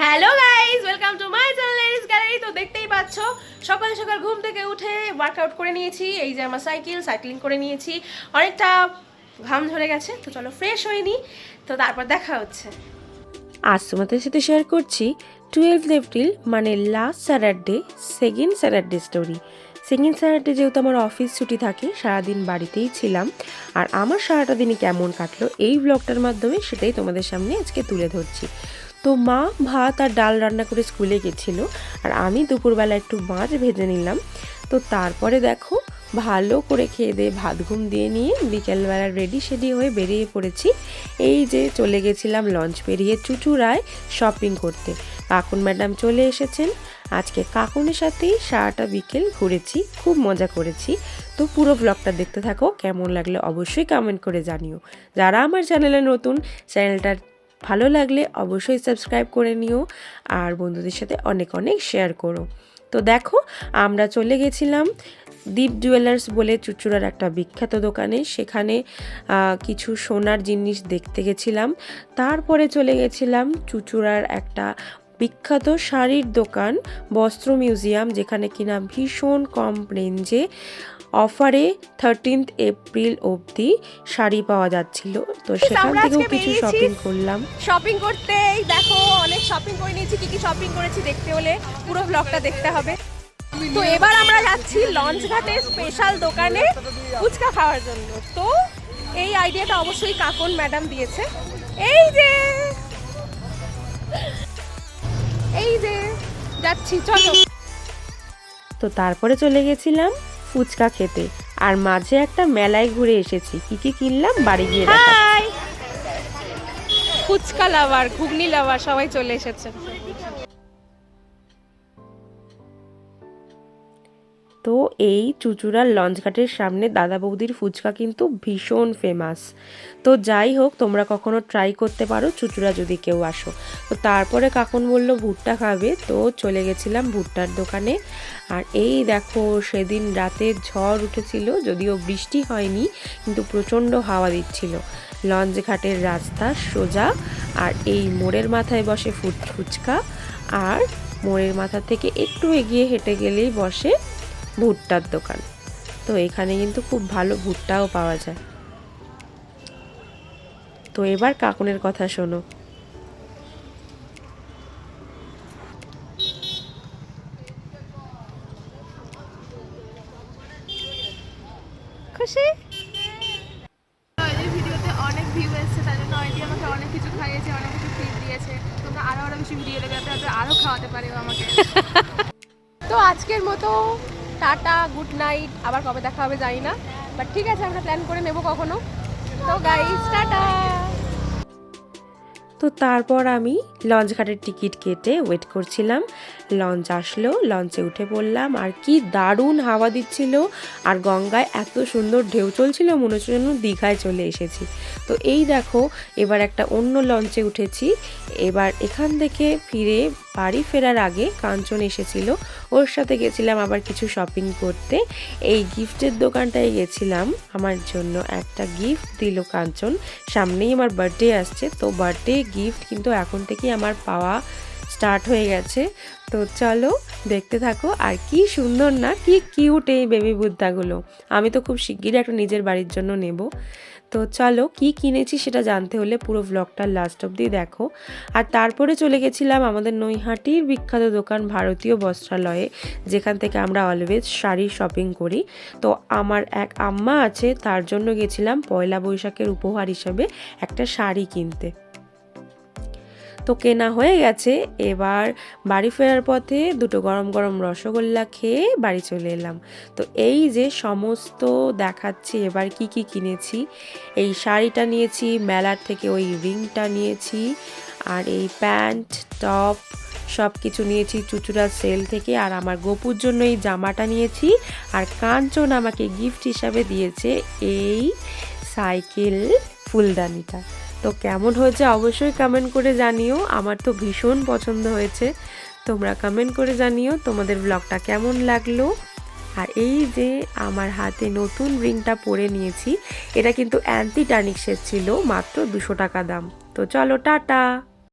Hello guys welcome to my channel gallery তো দেখতেই পাচ্ছ, সকাল সকাল ঘুম থেকে উঠে ওয়ার্কআউট করে নিয়েছি। এই যে আমার সাইকেল সাইক্লিং করে নিয়েছি। অনেকটা ঘাম ঝরে গেছে, তো চলো ফ্রেশ হয়নি তো তারপর দেখা হচ্ছে। আজ তোমাদের সাথে শেয়ার করছি টুয়েলভ এপ্রিল মানে last Saturday second Saturday story second Saturday যেহেতু আমার অফিস ছুটি থাকে, সারাদিন বাড়িতেই ছিলাম। আর আমার সারাটা দিনই কেমন কাটলো, এই ব্লগটার মাধ্যমে সেটাই তোমাদের সামনে আজকে তুলে ধরছি। তো মা ভাত আর ডাল রান্না করে স্কুলে গেছিল আর আমি দুপুরবেলা একটু মাছ ভেজে নিলাম। তো তারপরে দেখো ভালো করে খেয়ে দিয়ে ভাত ঘুম দিয়ে নিয়ে বিকেলবেলা রেডি সেডি হয়ে বেরিয়ে পড়েছি। এই যে চলে গেছিলাম লঞ্চ পেরিয়ে চুচুড়ায় শপিং করতে। কাকুন ম্যাডাম চলে এসেছেন। আজকে কাকুনের সাথেই সারাটা বিকেল ঘুরেছি, খুব মজা করেছি। তো পুরো ব্লগটা দেখতে থাকো, কেমন লাগলে অবশ্যই কমেন্ট করে জানিও। যারা আমার চ্যানেলে নতুন চ্যানেলটা ভালো লাগলে অবশ্যই সাবস্ক্রাইব করে নিও আর বন্ধুদের সাথে অনেক অনেক শেয়ার করো। তো দেখো, আমরা চলে গেছিলাম দীপ জুয়েলার্স বলে চুচুড়ার একটা বিখ্যাত দোকানে। সেখানে কিছু সোনার জিনিস দেখতে গেছিলাম। তারপরে চলে গেছিলাম চুচুড়ার একটা বিখ্যাত শাড়ির দোকান, বস্ত্র মিউজিয়াম, যেখানে কিনা ভীষণ কম রেঞ্জে অফারে থার্টিন্থ এপ্রিল অবধি শাড়ি পাওয়া যাচ্ছিল। তো সেখান থেকেও কিছু শপিং করলাম। শপিং করতে। দেখো অনেক শপিং করে নিয়েছি। কি কি শপিং করেছি দেখতে হলে পুরো ব্লগটা দেখতে হবে। তো এবার আমরা যাচ্ছি লঞ্চ ঘাটে স্পেশাল দোকানে ফুচকা খাওয়ার জন্য। তো এই আইডিয়াটা অবশ্যই কাকন ম্যাডাম দিয়েছে। এই যে এই যে যাচ্ছি চলো। তো তারপরে চলে গেছিলাম ফুচকা খেতে। আর মাঝে একটা মেলায় ঘুরে এসেছি। কি কি কিনলাম? বাড়ি গিয়ে ফুচকা লাভার, ঘুগনি লাভার, সবাই চলে এসেছে তো এই চুচুড়ার লঞ্চঘাটের সামনে দাদা বৌদির ফুচকা কিন্তু ভীষণ ফেমাস তো যাই হোক, তোমরা কখনো ট্রাই করতে পারো, চুচুড়া যদি কেউ আসো। তো তারপরে কাকুন বলল ভুট্টা খাবে, তো চলে গেছিলাম ভুট্টার দোকানে। আর এই দেখো, সেদিন রাতে ঝড় উঠেছিল, যদিও বৃষ্টি হয়নি, কিন্তু প্রচণ্ড হাওয়া দিচ্ছিল। লঞ্চ ঘাটের রাস্তা সোজা, আর এই মোড়ের মাথায় বসে ফুচকা আর মোড়ের মাথা থেকে একটু এগিয়ে হেঁটে গেলেই বসে ভুট্টার দোকান। তো এখানে কিন্তু খুব ভালো ভুট্টাও পাওয়া যায়। তো এবার কাকুনের কথা শোনো। খুশি? ভিডিওতে অনেক ভিউ এসেছে তাই জন্য আইডি আমাকে অনেক কিছু খাইয়েছে অনেক কিছু দিয়েছে। তোমরা বেশি ভিডিও যাতে খাওয়াতে পারে আমাকে। তো আজকের মতো টাটা, গুড নাইট, আবার কবে দেখা হবে জানি না বাট ঠিক আছে, আমরা প্ল্যান করে নেব কখনো। তো গাইস টাটা! তো তারপর আমি লঞ্চ ঘাটের টিকিট কেটে ওয়েট করছিলাম। লঞ্চ আসলো, লঞ্চে উঠে পড়লাম, আর কি দারুণ হাওয়া দিচ্ছিল, আর গঙ্গায় এত সুন্দর ঢেউ চলছিল, মনে হচ্ছে যেন দীঘায় চলে এসেছি। তো এই দেখো, এবার একটা অন্য লঞ্চে উঠেছি, এবার এখান থেকে ফিরে বাড়ি ফেরার আগে কাঞ্চন এসেছিল। ওর সাথে গেছিলাম আবার কিছু শপিং করতে। এই গিফটের দোকানটায় গেছিলাম। আমার জন্য একটা গিফট দিল কাঞ্চন। সামনেই আমার বার্থডে আসছে। তো বার্থডে গিফট কিন্তু এখন থেকেই আমার পাওয়া স্টার্ট হয়ে গেছে। তো চলো দেখতে থাকো আর কি সুন্দর না, কি কিউট এই বেবি বুদ্ধাগুলো। আমি তো খুব শিগগিরই একটা নিজের বাড়ির জন্য নেব। তো চলো কি কিনেছি সেটা জানতে হলে পুরো ব্লগটা লাস্ট অবধি দেখো। আর তারপরে চলে গেছিলাম আমাদের নৈহাটির বিখ্যাত দোকান ভারতীয় বস্ত্রালয়ে, যেখান থেকে আমরা অলওয়েজ শাড়ি শপিং করি। তো আমার এক আম্মা আছে, তার জন্য গেছিলাম পয়লা বৈশাখের উপহার হিসাবে একটা শাড়ি কিনতে। তো কেনা হয়ে গেছে। এবার বাড়ি ফেরার পথে দুটো গরম গরম রসগোল্লা খেয়ে বাড়ি চলে এলাম। তো এই যে সমস্ত দেখাচ্ছি, এবার কি কি কিনেছি? এই শাড়িটা নিয়েছি, মেলার থেকে ওই রিংটা নিয়েছি, আর এই প্যান্ট, টপ সব কিছু নিয়েছি, চুচুড়া সেল থেকে, আর আমার গোপুর জন্য এই জামাটা নিয়েছি, আর কাঞ্চন আমাকে গিফট হিসাবে দিয়েছে এই সাইকেল ফুলদানিটা। তো কেমন হয়েছে অবশ্যই কমেন্ট করে জানিও। আমার তো ভীষণ পছন্দ হয়েছে। তোমরা কমেন্ট করে জানিও তোমাদের ব্লগটা কেমন লাগল। আর এই যে আমার হাতে নতুন রিংটা পরে নিয়েছি, এটা কিন্তু অ্যান্টি টার্নিক্সের ছিল, মাত্র দুশো টাকা দাম। তো চলো, টাটা!